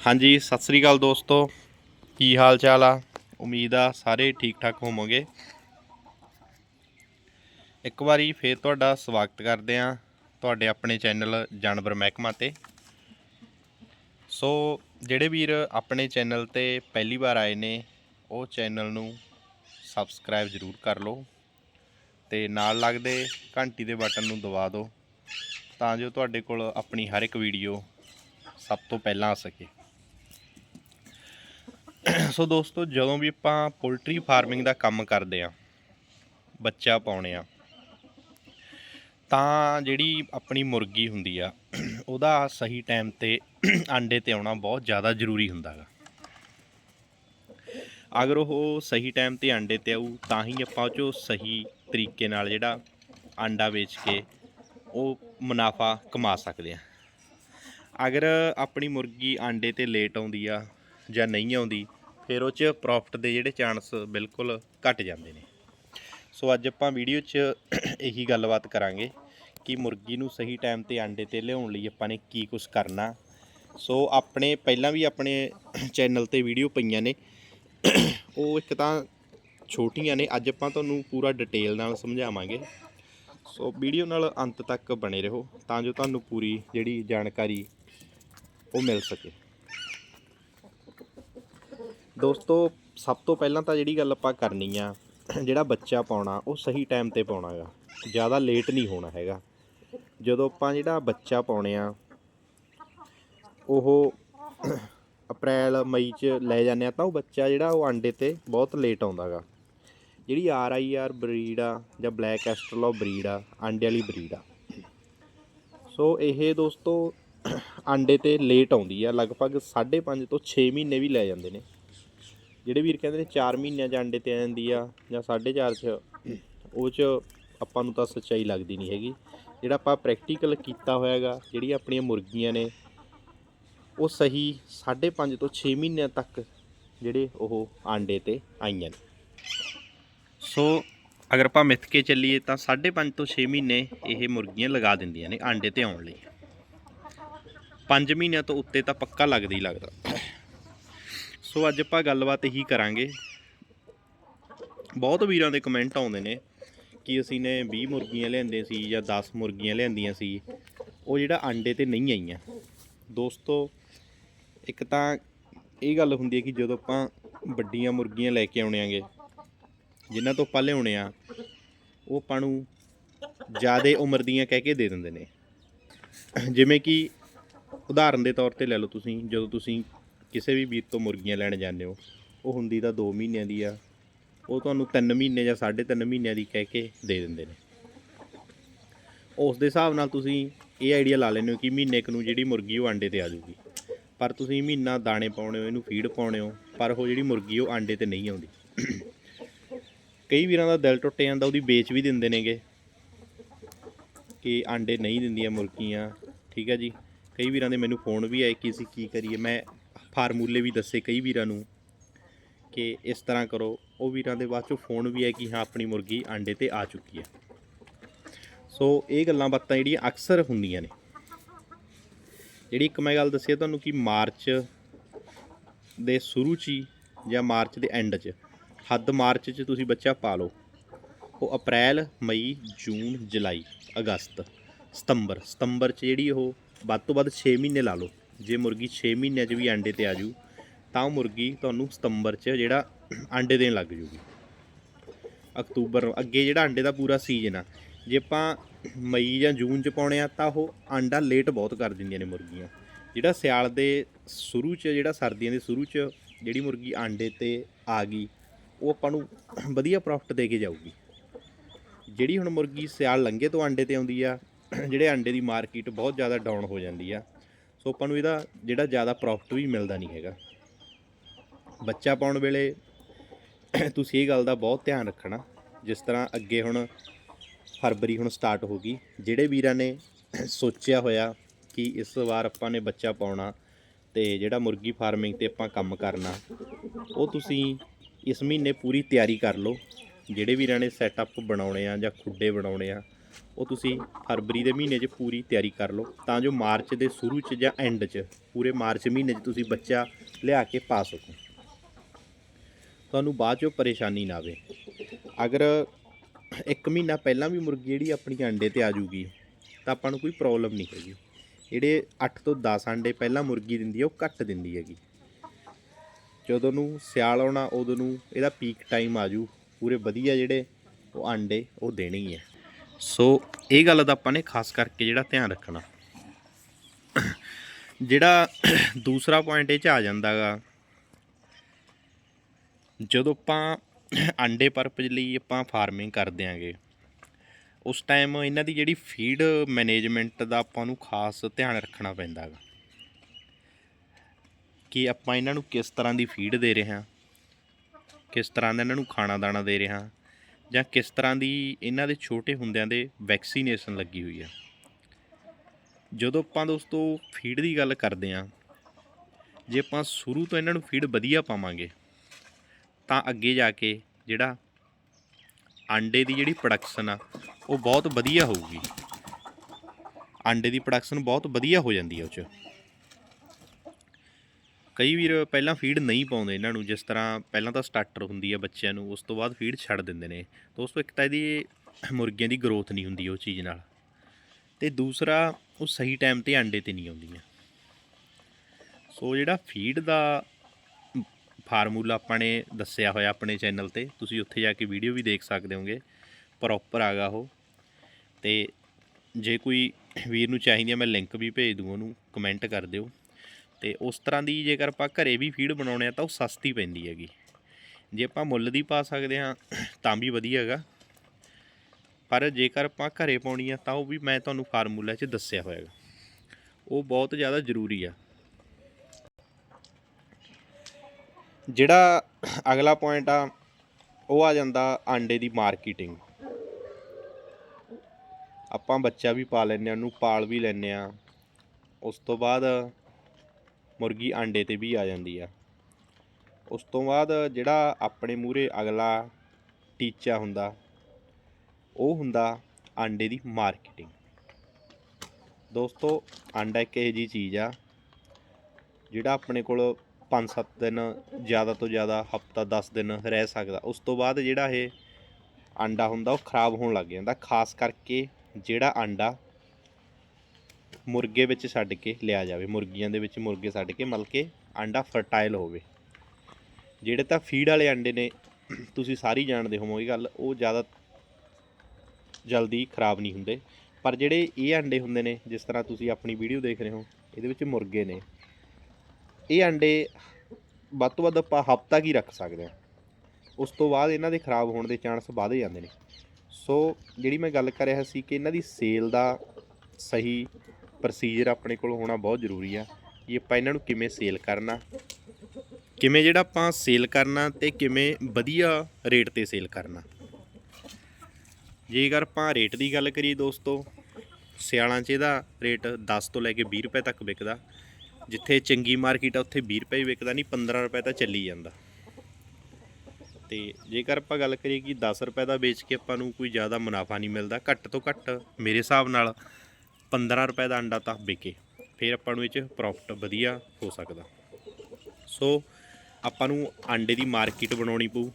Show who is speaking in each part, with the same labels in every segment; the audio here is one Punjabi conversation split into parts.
Speaker 1: ਹਾਂਜੀ, ਸਤਿ ਸ੍ਰੀ ਅਕਾਲ ਦੋਸਤੋ। ਕੀ ਹਾਲ ਚਾਲ ਆ? ਉਮੀਦ ਆ ਸਾਰੇ ਠੀਕ ਠਾਕ ਹੋਵੋਗੇ। ਇੱਕ ਵਾਰੀ ਫੇਰ ਤੁਹਾਡਾ ਸਵਾਗਤ ਕਰਦੇ ਆ ਤੁਹਾਡੇ ਆਪਣੇ ਚੈਨਲ ਜਾਨਵਰ ਮਹਿਕਮਾ ਤੇ। ਸੋ, ਜਿਹੜੇ ਵੀਰ ਆਪਣੇ ਚੈਨਲ ਤੇ ਪਹਿਲੀ ਵਾਰ ਆਏ ਨੇ, ਉਹ ਚੈਨਲ ਨੂੰ ਸਬਸਕ੍ਰਾਈਬ ਜ਼ਰੂਰ ਕਰ ਲਓ ਤੇ ਨਾਲ ਲੱਗਦੇ ਘੰਟੀ ਦੇ ਬਟਨ ਨੂੰ ਦਬਾ ਦਿਓ ਤਾਂ ਜੋ ਤੁਹਾਡੇ ਕੋਲ ਆਪਣੀ ਹਰ ਇੱਕ ਵੀਡੀਓ ਸਭ ਤੋਂ ਪਹਿਲਾਂ ਆ ਸਕੇ। ਸੋ ਦੋਸਤੋ, ਜਦੋਂ ਵੀ ਆਪਾਂ ਪੋਲਟਰੀ ਫਾਰਮਿੰਗ ਦਾ ਕੰਮ ਕਰਦੇ ਆ ਬੱਚਾ ਪਾਉਣੇ ਆ ਤਾਂ ਜਿਹੜੀ ਆਪਣੀ ਮੁਰਗੀ ਹੁੰਦੀ ਆ, ਉਹਦਾ ਸਹੀ ਟਾਈਮ ਤੇ ਆਂਡੇ ਤੇ ਆਉਣਾ ਬਹੁਤ ਜ਼ਿਆਦਾ ਜ਼ਰੂਰੀ ਹੁੰਦਾ ਗਾ। ਅਗਰ ਉਹ ਸਹੀ ਟਾਈਮ ਤੇ ਆਂਡੇ ਤੇ ਆਊ, ਤਾਂ ਹੀ ਆਪਾਂ ਉਹ 'ਚੋਂ ਸਹੀ ਤਰੀਕੇ ਨਾਲ ਜਿਹੜਾ ਆਂਡਾ ਵੇਚ ਕੇ ਉਹ ਮੁਨਾਫਾ ਕਮਾ ਸਕਦੇ ਆ ਅਗਰ ਆਪਣੀ ਮੁਰਗੀ ਆਂਡੇ ਤੇ ਲੇਟ ਆਉਂਦੀ ਆ ਜਾਂ ਨਹੀਂ ਆਉਂਦੀ, ਫਿਰ ਉਹ 'ਚ ਪ੍ਰੋਫਿਟ ਦੇ ਜਿਹੜੇ ਚਾਂਸ ਬਿਲਕੁਲ ਘਟ ਜਾਂਦੇ ਨੇ। ਸੋ ਅੱਜ ਆਪਾਂ ਵੀਡੀਓ 'ਚ ਇਹੀ ਗੱਲਬਾਤ ਕਰਾਂਗੇ ਕਿ ਮੁਰਗੀ ਨੂੰ ਸਹੀ ਟਾਈਮ ਤੇ ਆਂਡੇ ਤੇ ਲਿਆਉਣ ਲਈ ਆਪਾਂ ਨੇ ਕੀ ਕੁਝ ਕਰਨਾ। ਸੋ ਆਪਣੇ, ਪਹਿਲਾਂ ਵੀ ਆਪਣੇ ਚੈਨਲ ਤੇ ਵੀਡੀਓ ਪਈਆਂ ਨੇ। ਉਹ ਇੱਕ ਤਾਂ ਛੋਟੀਆਂ ਨੇ, ਅੱਜ ਆਪਾਂ ਤੁਹਾਨੂੰ ਪੂਰਾ ਡਿਟੇਲ ਨਾਲ ਸਮਝਾਵਾਂਗੇ। ਸੋ ਵੀਡੀਓ ਨਾਲ ਅੰਤ ਤੱਕ ਬਣੇ ਰਹੋ ਤਾਂ ਜੋ ਤੁਹਾਨੂੰ ਪੂਰੀ ਜਿਹੜੀ ਜਾਣਕਾਰੀ ਉਹ ਮਿਲ ਸਕੇ। ਦੋਸਤੋ, ਸਭ ਤੋਂ ਪਹਿਲਾਂ ਤਾਂ ਜਿਹੜੀ ਗੱਲ ਆਪਾਂ ਕਰਨੀ ਆ, ਜਿਹੜਾ ਬੱਚਾ ਪਾਉਣਾ, ਉਹ ਸਹੀ ਟਾਈਮ ਤੇ ਪਾਉਣਾ ਹੈਗਾ ਜ਼ਿਆਦਾ ਲੇਟ ਨਹੀਂ ਹੋਣਾ ਹੈਗਾ। ਜਦੋਂ ਆਪਾਂ ਜਿਹੜਾ ਬੱਚਾ ਪਾਉਣੇ ਆ, ਉਹ ਅਪ੍ਰੈਲ, ਮਈ ਚ ਲੈ ਜਾਂਦੇ ਆ, ਤਾਂ ਉਹ ਬੱਚਾ ਜਿਹੜਾ ਉਹ ਆਂਡੇ ਤੇ ਬਹੁਤ ਲੇਟ ਆਉਂਦਾਗਾ। ਜਿਹੜੀ ਆਰ ਆਈ ਆਰ ਬਰੀਡ ਆ, ਜਾਂ ਬਲੈਕ ਐਸਟਰਲੋ ਬਰੀਡ ਆ, ਆਂਡੇ ਵਾਲੀ ਬਰੀਡ ਆ। ਸੋ ਇਹ ਦੋਸਤੋ, ਆਂਡੇ ਤੇ ਲੇਟ ਆਉਂਦੀ ਆ, ਲਗਭਗ 5.5 ਤੋਂ 6 ਮਹੀਨੇ ਵੀ ਲੈ ਜਾਂਦੇ ਨੇ। ਜਿਹੜੇ ਵੀਰ ਕਹਿੰਦੇ ਨੇ 4 ਮਹੀਨਿਆਂ ਚ ਆਂਡੇ ਤੇ ਆ ਜਾਂਦੀ ਆ ਜਾਂ 4.5 ਚ, ਉਹ ਚ ਆਪਾਂ ਨੂੰ ਤਾਂ ਸੱਚਾਈ ਲੱਗਦੀ ਨਹੀਂ ਹੈਗੀ। ਜਿਹੜਾ ਆਪਾਂ ਪ੍ਰੈਕਟੀਕਲ ਕੀਤਾ ਹੋਇਆਗਾ ਜਿਹੜੀਆਂ ਆਪਣੀਆਂ ਮੁਰਗੀਆਂ ਨੇ, ਉਹ ਸਹੀ 5.5 ਤੋਂ 6 ਮਹੀਨਿਆਂ ਤੱਕ ਜਿਹੜੇ ਉਹ ਆਂਡੇ ਤੇ ਆਈਆਂ ਨੇ। ਸੋ ਅਗਰ ਆਪਾਂ ਮਿੱਥ ਕੇ ਚੱਲੀਏ ਤਾਂ 5.5 ਤੋਂ 6 ਮਹੀਨੇ ਇਹ ਮੁਰਗੀਆਂ ਲਗਾ ਦਿੰਦੀਆਂ ਨੇ ਆਂਡੇ ਤੇ ਆਉਣ ਲਈ। 5 ਮਹੀਨਿਆਂ ਤੋਂ ਉੱਤੇ ਤਾਂ ਪੱਕਾ ਲੱਗਦਾ ਹੀ ਲੱਗਦਾ। ਸੋ ਅੱਜ ਆਪਾਂ ਗੱਲਬਾਤ ਹੀ ਕਰਾਂਗੇ। ਬਹੁਤ ਵੀਰਾਂ ਦੇ ਕਮੈਂਟ ਆਉਂਦੇ ਨੇ ਕਿ ਅਸੀਂ ਨੇ 20 ਮੁਰਗੀਆਂ ਲਿਆਂਦੇ ਸੀ ਜਾਂ 10 ਮੁਰਗੀਆਂ ਲਿਆਂਦੀਆਂ ਸੀ, ਉਹ ਜਿਹੜਾ ਆਂਡੇ ਤੇ ਨਹੀਂ ਆਈਆਂ। ਦੋਸਤੋ, ਇੱਕ ਤਾਂ ਇਹ ਗੱਲ ਹੁੰਦੀ ਹੈ ਕਿ ਜਦੋਂ ਆਪਾਂ ਵੱਡੀਆਂ ਮੁਰਗੀਆਂ ਲੈ ਕੇ ਆਉਣੇ ਆਂਗੇ, ਜਿਨ੍ਹਾਂ ਤੋਂ ਆਪਾਂ ਲਿਆਉਣੇ ਆ, ਉਹ ਆਪਾਂ ਨੂੰ ਜ਼ਿਆਦੇ ਉਮਰ ਦੀਆਂ ਕਹਿ ਕੇ ਦੇ ਦਿੰਦੇ ਨੇ। ਜਿਵੇਂ ਕਿ ਉਦਾਹਰਨ ਦੇ ਤੌਰ ਤੇ ਲੈ ਲਓ ਤੁਸੀਂ, ਜਦੋਂ ਤੁਸੀਂ ਕਿਸੇ ਵੀ ਵੀਰ ਤੋਂ ਮੁਰਗੀਆਂ ਲੈਣ ਜਾਂਦੇ ਹੋ, ਉਹ ਹੁੰਦੀ ਤਾਂ 2 ਮਹੀਨਿਆਂ ਦੀ ਆ। ਉਹ ਤੁਹਾਨੂੰ 3 ਮਹੀਨੇ ਜਾਂ 3.5 ਮਹੀਨਿਆਂ ਦੀ ਕਹਿ ਕੇ ਦੇ ਦਿੰਦੇ ਨੇ। ਉਸ ਦੇ ਹਿਸਾਬ ਨਾਲ ਤੁਸੀਂ ਇਹ ਆਈਡੀਆ ਲਾ ਲੈਂਦੇ ਹੋ ਕਿ ਮਹੀਨੇ ਕੁ ਨੂੰ ਜਿਹੜੀ ਮੁਰਗੀ ਉਹ ਆਂਡੇ ਤੇ ਆ ਜਾਊਗੀ। ਪਰ ਤੁਸੀਂ ਮਹੀਨਾ ਦਾਣੇ ਪਾਉਣੇ ਹੋ, ਇਹਨੂੰ ਫੀਡ ਪਾਉਣੇ ਹੋ, ਪਰ ਉਹ ਜਿਹੜੀ ਮੁਰਗੀ ਉਹ ਆਂਡੇ ਤੇ ਨਹੀਂ ਆਉਂਦੀ। ਕਈ ਵੀਰਾਂ ਦਾ ਦਿਲ ਟੁੱਟ ਜਾਂਦਾ, ਉਹਦੀ ਵੇਚ ਵੀ ਦਿੰਦੇ ਨੇਗੇ ਕਿ ਆਂਡੇ ਨਹੀਂ ਦਿੰਦੀਆਂ ਮੁਰਗੀਆਂ, ਠੀਕ ਹੈ ਜੀ। ਕਈ ਵੀਰਾਂ ਦੇ ਮੈਨੂੰ ਫੋਨ ਵੀ ਆਏ ਕਿ ਅਸੀਂ ਕੀ ਕਰੀਏ, ਮੈਂ ਫਾਰਮੂਲੇ ਵੀ ਦੱਸੇ ਕਈ ਵੀਰਾਂ ਨੂੰ ਕਿ ਇਸ ਤਰ੍ਹਾਂ ਕਰੋ। ਉਹ ਵੀਰਾਂ ਦੇ ਬਾਅਦ ਚੋਂ ਫੋਨ ਵੀ ਹੈ ਕਿ ਹਾਂ, ਆਪਣੀ ਮੁਰਗੀ ਆਂਡੇ ਤੇ ਆ ਚੁੱਕੀ ਹੈ। ਸੋ ਇਹ ਗੱਲਾਂ ਬਾਤਾਂ ਜਿਹੜੀਆਂ ਅਕਸਰ ਹੁੰਦੀਆਂ ਨੇ। ਜਿਹੜੀ ਇੱਕ ਮੈਂ ਗੱਲ ਦੱਸੀ ਤੁਹਾਨੂੰ ਕਿ ਮਾਰਚ ਦੇ ਸ਼ੁਰੂ 'ਚ ਹੀ ਜਾਂ ਮਾਰਚ ਦੇ ਐਂਡ 'ਚ, ਹੱਦ ਮਾਰਚ 'ਚ ਤੁਸੀਂ ਬੱਚਾ ਪਾ ਲਓ। ਉਹ ਅਪ੍ਰੈਲ, ਮਈ, ਜੂਨ, ਜੁਲਾਈ, ਅਗਸਤ, ਸਤੰਬਰ ਸਤੰਬਰ 'ਚ ਜਿਹੜੀ ਉਹ ਵੱਧ ਤੋਂ ਵੱਧ 6 ਮਹੀਨੇ ਲਾ ਲਓ। ਜੇ ਮੁਰਗੀ 6 ਮਹੀਨਿਆਂ 'ਚ ਵੀ ਆਂਡੇ ਤੇ ਆ ਜੂ, ਤਾਂ ਉਹ ਮੁਰਗੀ ਤੁਹਾਨੂੰ ਸਤੰਬਰ 'ਚ ਜਿਹੜਾ ਆਂਡੇ ਦੇਣ ਲੱਗ ਜੂਗੀ। ਅਕਤੂਬਰ ਨੂੰ ਅੱਗੇ ਜਿਹੜਾ ਆਂਡੇ ਦਾ ਪੂਰਾ ਸੀਜ਼ਨ ਆ, ਜੇ ਆਪਾਂ ਮਈ ਜਾਂ ਜੂਨ 'ਚ ਪਾਉਣੇ ਆ, ਤਾਂ ਉਹ ਆਂਡਾ ਲੇਟ ਬਹੁਤ ਕਰ ਦਿੰਦੀਆਂ ਨੇ ਮੁਰਗੀਆਂ। ਜਿਹੜਾ ਸਿਆਲ ਦੇ ਸ਼ੁਰੂ 'ਚ, ਜਿਹੜਾ ਸਰਦੀਆਂ ਦੇ ਸ਼ੁਰੂ 'ਚ ਜਿਹੜੀ ਮੁਰਗੀ ਆਂਡੇ ਤੇ ਆ ਗਈ, ਉਹ ਆਪਾਂ ਨੂੰ ਵਧੀਆ ਪ੍ਰੋਫਿਟ ਦੇ ਕੇ ਜਾਊਗੀ। ਜਿਹੜੀ ਹੁਣ ਮੁਰਗੀ ਸਿਆਲ ਲੰਘੇ ਤੋਂ ਆਂਡੇ ਤੇ ਆਉਂਦੀ ਆ, ਜਿਹੜੇ ਆਂਡੇ ਦੀ ਮਾਰਕੀਟ ਬਹੁਤ ਜ਼ਿਆਦਾ ਡਾਊਨ ਹੋ ਜਾਂਦੀ ਆ ਸੋ ਆਪਾਂ ਨੂੰ ਇਹਦਾ ਜਿਹੜਾ ਜ਼ਿਆਦਾ ਪ੍ਰੋਫਿਟ ਵੀ ਮਿਲਦਾ ਨਹੀਂ ਹੈਗਾ। ਬੱਚਾ ਪਾਉਣ ਵੇਲੇ ਤੁਸੀਂ ਇਹ ਗੱਲ ਦਾ ਬਹੁਤ ਧਿਆਨ ਰੱਖਣਾ। ਜਿਸ ਤਰ੍ਹਾਂ ਅੱਗੇ ਹੁਣ ਫਰਵਰੀ ਹੁਣ ਸਟਾਰਟ ਹੋ ਗਈ, ਜਿਹੜੇ ਵੀਰਾਂ ਨੇ ਸੋਚਿਆ ਹੋਇਆ ਕਿ ਇਸ ਵਾਰ ਆਪਾਂ ਨੇ ਬੱਚਾ ਪਾਉਣਾ ਤੇ ਜਿਹੜਾ ਮੁਰਗੀ ਫਾਰਮਿੰਗ ਤੇ ਆਪਾਂ ਕੰਮ ਕਰਨਾ, ਉਹ ਤੁਸੀਂ ਇਸ ਮਹੀਨੇ ਪੂਰੀ ਤਿਆਰੀ ਕਰ ਲਓ। ਜਿਹੜੇ ਵੀਰਾਂ ਨੇ ਸੈਟਅਪ ਬਣਾਉਣੇ ਆ ਜਾਂ ਖੁੱਡੇ ਬਣਾਉਣੇ ਆ ਉਹ ਤੁਸੀਂ ਫਰਵਰੀ ਦੇ ਮਹੀਨੇ 'ਚ ਪੂਰੀ ਤਿਆਰੀ ਕਰ ਲਓ। ਤਾਂ ਜੋ ਮਾਰਚ ਦੇ ਸ਼ੁਰੂ 'ਚ ਜਾਂ ਐਂਡ 'ਚ, ਪੂਰੇ ਮਾਰਚ ਮਹੀਨੇ 'ਚ ਤੁਸੀਂ ਬੱਚਾ ਲਿਆ ਕੇ ਪਾ ਸਕੋ। ਤੁਹਾਨੂੰ ਬਾਅਦ 'ਚੋਂ ਪਰੇਸ਼ਾਨੀ ਨਾ ਆਵੇ। ਅਗਰ ਇੱਕ ਮਹੀਨਾ ਪਹਿਲਾਂ ਵੀ ਮੁਰਗੀ ਜਿਹੜੀ ਆਪਣੀ ਅੰਡੇ ਤੇ ਆ ਜੂਗੀ, ਤਾਂ ਆਪਾਂ ਨੂੰ ਕੋਈ ਪ੍ਰੋਬਲਮ ਨਹੀਂ ਹੈਗੀ। ਜਿਹੜੇ 8 ਤੋਂ 10 ਅੰਡੇ ਪਹਿਲਾਂ ਮੁਰਗੀ ਦਿੰਦੀ ਹੈ ਉਹ ਘੱਟ ਦਿੰਦੀ ਹੈਗੀ। ਜਦੋਂ ਨੂੰ ਸਿਆਲ ਆਉਣਾ, ਉਦੋਂ ਨੂੰ ਇਹਦਾ ਪੀਕ ਟਾਈਮ ਆ ਜੂ। ਪੂਰੇ ਵਧੀਆ ਜਿਹੜੇ ਉਹ ਆਂਡੇ ਉਹ ਦੇਣੇ ਹੀ ਹੈ ਸੋ ਇਹ ਗੱਲ ਦਾ ਆਪਾਂ ਨੇ ਖਾਸ ਕਰਕੇ ਜਿਹੜਾ ਧਿਆਨ ਰੱਖਣਾ। ਜਿਹੜਾ ਦੂਸਰਾ ਪੁਆਇੰਟ ਇਹ ਚ ਆ ਜਾਂਦਾਗਾ, ਜਦੋਂ ਆਪਾਂ ਅੰਡੇ ਪਰਪਸ ਲਈ ਆਪਾਂ ਫਾਰਮਿੰਗ ਕਰਦੇ ਆਂਗੇ, ਉਸ ਟਾਈਮ ਇਹਨਾਂ ਦੀ ਜਿਹੜੀ ਫੀਡ ਮੈਨੇਜਮੈਂਟ ਦਾ ਆਪਾਂ ਨੂੰ ਖਾਸ ਧਿਆਨ ਰੱਖਣਾ ਪੈਂਦਾ ਗਾ ਕਿ ਆਪਾਂ ਇਹਨਾਂ ਨੂੰ ਕਿਸ ਤਰ੍ਹਾਂ ਦੀ ਫੀਡ ਦੇ ਰਹੇ ਹਾਂ, ਕਿਸ ਤਰ੍ਹਾਂ ਦਾ ਇਹਨਾਂ ਨੂੰ ਖਾਣਾ ਦਾਣਾ ਦੇ ਰਹੇ ਹਾਂ ਜਾਂ ਕਿਸ ਤਰ੍ਹਾਂ ਦੀ ਇਹਨਾਂ ਦੇ ਛੋਟੇ ਹੁੰਦਿਆਂ ਦੇ ਵੈਕਸੀਨੇਸ਼ਨ ਲੱਗੀ ਹੋਈ ਆ? ਜਦੋਂ ਆਪਾਂ ਦੋਸਤੋ ਫੀਡ ਦੀ ਗੱਲ ਕਰਦੇ ਹਾਂ, ਜੇ ਆਪਾਂ ਸ਼ੁਰੂ ਤੋਂ ਇਹਨਾਂ ਨੂੰ ਫੀਡ ਵਧੀਆ ਪਾਵਾਂਗੇ, ਤਾਂ ਅੱਗੇ ਜਾ ਕੇ ਜਿਹੜਾ ਆਂਡੇ ਦੀ ਜਿਹੜੀ ਪ੍ਰੋਡਕਸ਼ਨ ਆ, ਉਹ ਬਹੁਤ ਵਧੀਆ ਹੋਊਗੀ। ਆਂਡੇ ਦੀ ਪ੍ਰੋਡਕਸ਼ਨ ਬਹੁਤ ਵਧੀਆ ਹੋ ਜਾਂਦੀ ਹੈ ਉਹ 'ਚ। ਕਈ ਵੀਰ ਪਹਿਲਾਂ ਫੀਡ ਨਹੀਂ ਪਾਉਂਦੇ ਇਹਨਾਂ ਨੂੰ, ਜਿਸ ਤਰ੍ਹਾਂ ਪਹਿਲਾਂ ਤਾਂ ਸਟਾਰਟਰ ਹੁੰਦੀ ਹੈ ਬੱਚਿਆਂ ਨੂੰ, ਉਸ ਤੋਂ ਬਾਅਦ ਫੀਡ ਛੱਡ ਦਿੰਦੇ ਨੇ। ਦੋਸਤੋ ਇੱਕ ਤਾਂ ਇਹਦੀ ਮੁਰਗੀਆਂ ਦੀ ਗਰੋਥ ਨਹੀਂ ਹੁੰਦੀ ਉਹ ਚੀਜ਼ ਨਾਲ। ਤੇ ਦੂਸਰਾ, ਉਹ ਸਹੀ ਟਾਈਮ ਤੇ ਆਂਡੇ ਤੇ ਨਹੀਂ ਆਉਂਦੀਆਂ। ਸੋ ਜਿਹੜਾ ਫੀਡ ਦਾ ਫਾਰਮੂਲਾ ਆਪਾਂ ਨੇ ਦੱਸਿਆ ਹੋਇਆ ਆਪਣੇ ਚੈਨਲ ਤੇ, ਤੁਸੀਂ ਉੱਥੇ ਜਾ ਕੇ ਵੀਡੀਓ ਵੀ ਦੇਖ ਸਕਦੇ ਹੋਗੇ ਪ੍ਰੋਪਰ ਆਗਾ ਉਹ। ਤੇ ਜੇ ਕੋਈ ਵੀਰ ਨੂੰ ਚਾਹੀਦੀ ਆ, ਮੈਂ ਲਿੰਕ ਵੀ ਭੇਜ ਦੂੰ ਉਹਨੂੰ ਕਮੈਂਟ ਕਰ ਦਿਓ। ਤੇ ਉਸ ਤਰ੍ਹਾਂ ਦੀ ਜੇਕਰ ਆਪਾਂ ਘਰੇ ਵੀ ਫੀਡ ਬਣਾਉਣੇ ਆ ਤਾਂ ਉਹ ਸਸਤੀ ਪੈਂਦੀ ਹੈਗੀ। ਜੇ ਆਪਾਂ ਮੁੱਲ ਦੀ ਪਾ ਸਕਦੇ ਹਾਂ, ਤਾਂ ਵੀ ਵਧੀਆ ਹੈਗਾ। ਪਰ ਜੇਕਰ ਆਪਾਂ ਘਰੇ ਪਾਉਣੀ ਆ ਤਾਂ ਉਹ ਵੀ ਮੈਂ ਤੁਹਾਨੂੰ ਫਾਰਮੂਲਾ 'ਚ ਦੱਸਿਆ ਹੋਇਆ ਹੈਗਾ। ਉਹ ਬਹੁਤ ਜ਼ਿਆਦਾ ਜ਼ਰੂਰੀ ਆ। ਜਿਹੜਾ ਅਗਲਾ ਪੁਆਇੰਟ ਆ, ਉਹ ਆ ਜਾਂਦਾ ਆਂਡੇ ਦੀ ਮਾਰਕੀਟਿੰਗ ਆਪਾਂ ਬੱਚਾ ਵੀ ਪਾ ਲੈਂਦੇ ਆ, ਉਹਨੂੰ ਪਾਲ ਵੀ ਲੈਂਦੇ ਆ। ਉਸ ਤੋਂ ਬਾਅਦ ਮੁਰਗੀ ਆਂਡੇ ਤੇ ਵੀ ਆ ਜਾਂਦੀ ਆ। ਉਸ ਤੋਂ ਬਾਅਦ ਜਿਹੜਾ ਆਪਣੇ ਮੂਰੇ ਅਗਲਾ ਟੀਚਾ ਹੁੰਦਾ, ਉਹ ਹੁੰਦਾ ਆਂਡੇ ਦੀ ਮਾਰਕੀਟਿੰਗ। ਦੋਸਤੋ, ਆਂਡਾ ਇੱਕ ਇਹੋ ਜਿਹੀ ਚੀਜ਼ ਆ, ਜਿਹੜਾ ਆਪਣੇ ਕੋਲ 5-7 ਦਿਨ, ਜ਼ਿਆਦਾ ਤੋਂ ਜ਼ਿਆਦਾ ਹਫਤਾ 10 ਦਿਨ ਰਹਿ ਸਕਦਾ। ਉਸ ਤੋਂ ਬਾਅਦ ਜਿਹੜਾ ਇਹ ਆਂਡਾ ਹੁੰਦਾ, ਉਹ ਖਰਾਬ ਹੋਣ ਲੱਗ ਜਾਂਦਾ। ਖਾਸ ਕਰਕੇ ਜਿਹੜਾ ਆਂਡਾ ਮੁਰਗੇ ਵਿੱਚ ਛੱਡ ਕੇ ਲਿਆ ਜਾਵੇ, ਮੁਰਗੀਆਂ ਦੇ ਵਿੱਚ ਮੁਰਗੇ ਛੱਡ ਕੇ, ਮਤਲਬ ਕਿ ਆਂਡਾ ਫਰਟਾਈਲ ਹੋਵੇ। ਜਿਹੜੇ ਤਾਂ ਫੀਡ ਵਾਲੇ ਆਂਡੇ ਨੇ, ਤੁਸੀਂ ਸਾਰੀ ਜਾਣਦੇ ਹੋਵੋਗੇ ਗੱਲ, ਉਹ ਜ਼ਿਆਦਾ ਜਲਦੀ ਖਰਾਬ ਨਹੀਂ ਹੁੰਦੇ। ਪਰ ਜਿਹੜੇ ਇਹ ਆਂਡੇ ਹੁੰਦੇ ਨੇ, ਜਿਸ ਤਰ੍ਹਾਂ ਤੁਸੀਂ ਆਪਣੀ ਵੀਡੀਓ ਦੇਖ ਰਹੇ ਹੋ, ਇਹਦੇ ਵਿੱਚ ਮੁਰਗੇ ਨੇ। ਇਹ ਆਂਡੇ ਵੱਧ ਤੋਂ ਵੱਧ ਆਪਾਂ ਹਫਤਾ ਕੀ ਰੱਖ ਸਕਦੇ ਹਾਂ। ਉਸ ਤੋਂ ਬਾਅਦ ਇਹਨਾਂ ਦੇ ਖਰਾਬ ਹੋਣ ਦੇ ਚਾਂਸ ਵੱਧ ਜਾਂਦੇ ਨੇ। ਸੋ ਜਿਹੜੀ ਮੈਂ ਗੱਲ ਕਰ ਰਿਹਾ ਸੀ ਕਿ ਇਹਨਾਂ ਦੀ ਸੇਲ ਦਾ ਸਹੀ ਪ੍ਰੋਸੀਜਰ ਆਪਣੇ ਕੋਲ ਹੋਣਾ ਬਹੁਤ ਜ਼ਰੂਰੀ ਆ ਕਿ ਆਪਾਂ ਇਹਨਾਂ ਨੂੰ ਕਿਵੇਂ ਸੇਲ ਕਰਨਾ, ਕਿਵੇਂ ਜਿਹੜਾ ਆਪਾਂ ਸੇਲ ਕਰਨਾ ਤੇ ਕਿਵੇਂ ਵਧੀਆ ਰੇਟ ਤੇ ਸੇਲ ਕਰਨਾ। ਜੇਕਰ ਆਪਾਂ ਰੇਟ ਦੀ ਗੱਲ ਕਰੀਏ ਦੋਸਤੋ, ਸਿਆਲਾਂ 'ਚ ਇਹਦਾ ਰੇਟ 10 ਤੋਂ ਲੈ ਕੇ 20 ਰੁਪਏ ਤੱਕ ਵਿਕਦਾ, ਜਿੱਥੇ ਚੰਗੀ ਮਾਰਕੀਟ ਆ ਉੱਥੇ 20 ਰੁਪਏ ਹੀ ਵਿਕਦਾ ਨਹੀਂ 15 ਰੁਪਏ ਤਾਂ ਚੱਲੀ ਜਾਂਦਾ। ਤੇ ਜੇਕਰ ਆਪਾਂ ਗੱਲ ਕਰੀਏ ਕਿ 10 ਰੁਪਏ ਦਾ ਵੇਚ ਕੇ ਆਪਾਂ ਨੂੰ ਕੋਈ ਜ਼ਿਆਦਾ ਮੁਨਾਫਾ ਨਹੀਂ ਮਿਲਦਾ, ਘੱਟ ਤੋਂ ਘੱਟ ਮੇਰੇ ਹਿਸਾਬ ਨਾਲ 15 ਰੁਪਏ ਦਾ ਅੰਡਾ ਤਾਂ ਵਿਕੇ। ਫਿਰ ਆਪਾਂ ਨੂੰ ਇਹ 'ਚ ਪ੍ਰੋਫਿਟ ਵਧੀਆ ਹੋ ਸਕਦਾ। ਸੋ ਆਪਾਂ ਨੂੰ ਆਂਡੇ ਦੀ ਮਾਰਕੀਟ ਬਣਾਉਣੀ ਪਊ।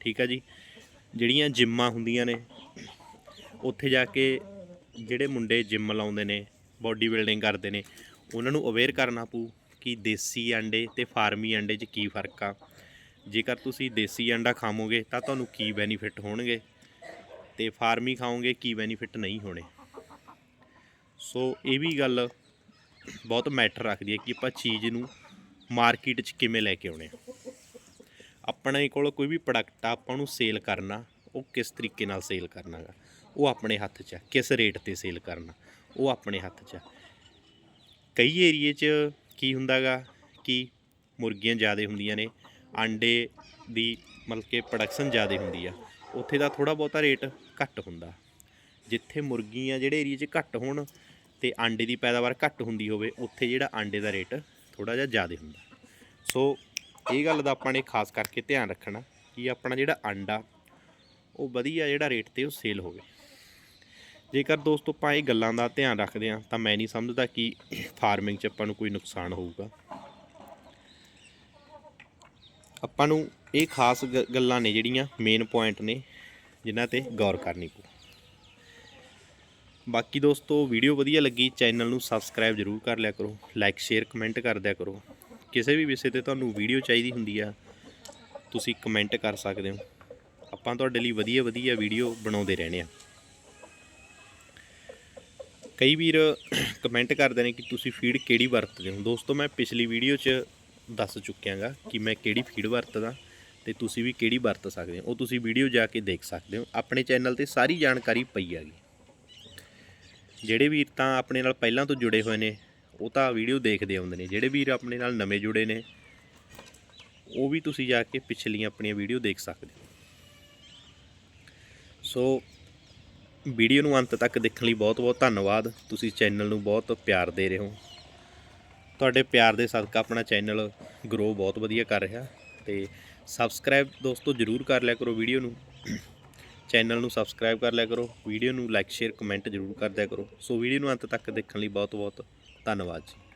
Speaker 1: ਠੀਕ ਆ ਜੀ? ਜਿਹੜੀਆਂ ਜਿੰਮਾਂ ਹੁੰਦੀਆਂ ਨੇ, ਉੱਥੇ ਜਾ ਕੇ ਜਿਹੜੇ ਮੁੰਡੇ ਜਿੰਮ ਲਾਉਂਦੇ ਨੇ ਬਾਡੀ ਬਿਲਡਿੰਗ ਕਰਦੇ ਨੇ, ਉਹਨਾਂ ਨੂੰ ਅਵੇਅਰ ਕਰਨਾ ਪਊ ਕਿ ਦੇਸੀ ਅੰਡੇ ਤੇ ਫਾਰਮੀ ਅੰਡੇ 'ਚ ਕੀ ਫ਼ਰਕ ਆ। ਜੇਕਰ ਤੁਸੀਂ ਦੇਸੀ ਅੰਡਾ ਖਾਵੋਗੇ ਤਾਂ ਤੁਹਾਨੂੰ ਕੀ ਬੈਨੀਫਿਟ ਹੋਣਗੇ ਤੇ ਫਾਰਮੀ ਖਾਓਗੇ, ਕੀ ਬੈਨੀਫਿਟ ਨਹੀਂ ਹੋਣੇ। ਸੋ ਇਹ ਵੀ ਗੱਲ ਬਹੁਤ ਮੈਟਰ ਰੱਖਦੀ ਹੈ ਕਿ ਆਪਾਂ ਚੀਜ਼ ਨੂੰ ਮਾਰਕੀਟ 'ਚ ਕਿਵੇਂ ਲੈ ਕੇ ਆਉਣੇ ਆਪਣੇ ਕੋਲ ਕੋਈ ਵੀ ਪ੍ਰੋਡਕਟ ਆ, ਆਪਾਂ ਨੂੰ ਸੇਲ ਕਰਨਾ, ਉਹ ਕਿਸ ਤਰੀਕੇ ਨਾਲ ਸੇਲ ਕਰਨਾ ਗਾ ਉਹ ਆਪਣੇ ਹੱਥ 'ਚ ਆ, ਕਿਸ ਰੇਟ ਤੇ ਸੇਲ ਕਰਨਾ, ਉਹ ਆਪਣੇ ਹੱਥ 'ਚ ਆ। ਕਈ ਏਰੀਏ 'ਚ ਕੀ ਹੁੰਦਾਗਾ ਕਿ ਮੁਰਗੀਆਂ ਜ਼ਿਆਦਾ ਹੁੰਦੀਆਂ ਨੇ, ਆਂਡੇ ਦੀ ਮਤਲਬ ਕਿ ਪ੍ਰੋਡਕਸ਼ਨ ਜ਼ਿਆਦਾ ਹੁੰਦੀ ਆ। ਉੱਥੇ ਦਾ ਥੋੜਾ ਬਹੁਤਾ ਰੇਟ ਘੱਟ ਹੁੰਦਾ। ਜਿੱਥੇ ਮੁਰਗੀਆਂ ਜਿਹੜੇ ਏਰੀਏ 'ਚ ਘੱਟ ਹੋਣ ਤੇ ਆਂਡੇ ਦੀ ਪੈਦਾਵਾਰ ਘੱਟ ਹੁੰਦੀ ਹੋਵੇ, ਉੱਥੇ ਜਿਹੜਾ ਆਂਡੇ ਦਾ ਰੇਟ ਥੋੜਾ ਜਿਹਾ ਜ਼ਿਆਦਾ ਹੁੰਦਾ। ਸੋ ਇਹ ਗੱਲ ਦਾ ਆਪਾਂ ਨੇ ਖਾਸ ਕਰਕੇ ਧਿਆਨ ਰੱਖਣਾ ਕਿ ਆਪਣਾ ਜਿਹੜਾ ਆਂਡਾ, ਉਹ ਵਧੀਆ ਜਿਹੜਾ ਰੇਟ ਤੇ ਉਹ ਸੇਲ ਹੋਵੇ। ਜੇਕਰ ਦੋਸਤੋ ਆਪਾਂ ਇਹ ਗੱਲਾਂ ਦਾ ਧਿਆਨ ਰੱਖਦੇ ਹਾਂ, ਤਾਂ ਮੈਂ ਨਹੀਂ ਸਮਝਦਾ ਕਿ ਫਾਰਮਿੰਗ 'ਚ ਆਪਾਂ ਨੂੰ ਕੋਈ ਨੁਕਸਾਨ ਹੋਊਗਾ। ਆਪਾਂ ਨੂੰ ਇਹ ਖਾਸ ਗ- ਗੱਲਾਂ ਨੇ ਜਿਹੜੀਆਂ ਮੇਨ ਪੁਆਇੰਟ ਨੇ, ਜਿਨ੍ਹਾਂ ਤੇ ਗੌਰ ਕਰਨੀ ਪਊ। ਬਾਕੀ ਦੋਸਤੋ ਵੀਡੀਓ ਵਧੀਆ ਲੱਗੀ ਚੈਨਲ ਨੂੰ ਸਬਸਕ੍ਰਾਈਬ ਜ਼ਰੂਰ ਕਰ ਲਿਆ ਕਰੋ ਲਾਈਕ ਸ਼ੇਅਰ ਕਮੈਂਟ ਕਰ ਦਿਆ ਕਰੋ। ਕਿਸੇ ਵੀ ਵਿਸ਼ੇ ਤੇ ਤੁਹਾਨੂੰ ਵੀਡੀਓ ਚਾਹੀਦੀ ਹੁੰਦੀ ਆ, ਤੁਸੀਂ ਕਮੈਂਟ ਕਰ ਸਕਦੇ ਹੋ। ਆਪਾਂ ਤੁਹਾਡੇ ਲਈ ਵਧੀਆ ਵਧੀਆ ਵੀਡੀਓ ਬਣਾਉਂਦੇ ਰਹਿਣੇ ਆ। ਕਈ ਵੀਰ ਕਮੈਂਟ ਕਰਦੇ ਨੇ ਕਿ ਤੁਸੀਂ ਫੀਡ ਕਿਹੜੀ ਵਰਤਦੇ ਹੋ? ਦੋਸਤੋ, ਮੈਂ ਪਿਛਲੀ ਵੀਡੀਓ 'ਚ ਦੱਸ ਚੁੱਕਿਆਗਾ ਕਿ ਮੈਂ ਕਿਹੜੀ ਫੀਡ ਵਰਤਦਾ ਤੇ ਤੁਸੀਂ ਵੀ ਕਿਹੜੀ ਵਰਤ ਸਕਦੇ ਹੋ। ਉਹ ਤੁਸੀਂ ਵੀਡੀਓ ਜਾ ਕੇ ਦੇਖ ਸਕਦੇ ਹੋ। ਆਪਣੇ ਚੈਨਲ ਤੇ ਸਾਰੀ ਜਾਣਕਾਰੀ ਪਈ ਹੈਗੀ। ਜਿਹੜੇ ਵੀਰ ਤਾਂ ਆਪਣੇ ਨਾਲ ਪਹਿਲਾਂ ਤੋਂ ਜੁੜੇ ਹੋਏ ਨੇ, ਉਹ ਤਾਂ ਵੀਡੀਓ ਦੇਖਦੇ ਆਉਂਦੇ ਨੇ। ਜਿਹੜੇ ਵੀਰ ਆਪਣੇ ਨਾਲ ਨਵੇਂ ਜੁੜੇ ਨੇ, ਉਹ ਵੀ ਤੁਸੀਂ ਜਾ ਕੇ ਪਿਛਲੀਆਂ ਆਪਣੀਆਂ ਵੀਡੀਓ ਦੇਖ ਸਕਦੇ ਹੋ। ਸੋ ਵੀਡੀਓ ਨੂੰ ਅੰਤ ਤੱਕ ਦੇਖਣ ਲਈ ਬਹੁਤ-ਬਹੁਤ ਧੰਨਵਾਦ। ਤੁਸੀਂ ਚੈਨਲ ਨੂੰ ਬਹੁਤ ਪਿਆਰ ਦੇ ਰਹੇ ਹੋ। ਤੁਹਾਡੇ ਪਿਆਰ ਦੇ ਸਦਕਾ ਆਪਣਾ ਚੈਨਲ ਗਰੋ ਬਹੁਤ ਵਧੀਆ ਕਰ ਰਿਹਾ। ਤੇ ਸਬਸਕ੍ਰਾਈਬ ਦੋਸਤੋ ਜਰੂਰ ਕਰ ਲਿਆ ਕਰੋ ਵੀਡੀਓ ਨੂੰ। ਚੈਨਲ ਨੂੰ ਸਬਸਕ੍ਰਾਈਬ ਕਰ ਲਿਆ ਕਰੋ, ਵੀਡੀਓ ਨੂੰ ਲਾਈਕ ਸ਼ੇਅਰ ਕਮੈਂਟ ਜਰੂਰ ਕਰ ਦਿਆ ਕਰੋ। ਸੋ ਵੀਡੀਓ ਨੂੰ ਅੰਤ ਤੱਕ ਦੇਖਣ ਲਈ ਬਹੁਤ-ਬਹੁਤ ਧੰਨਵਾਦ ਜੀ।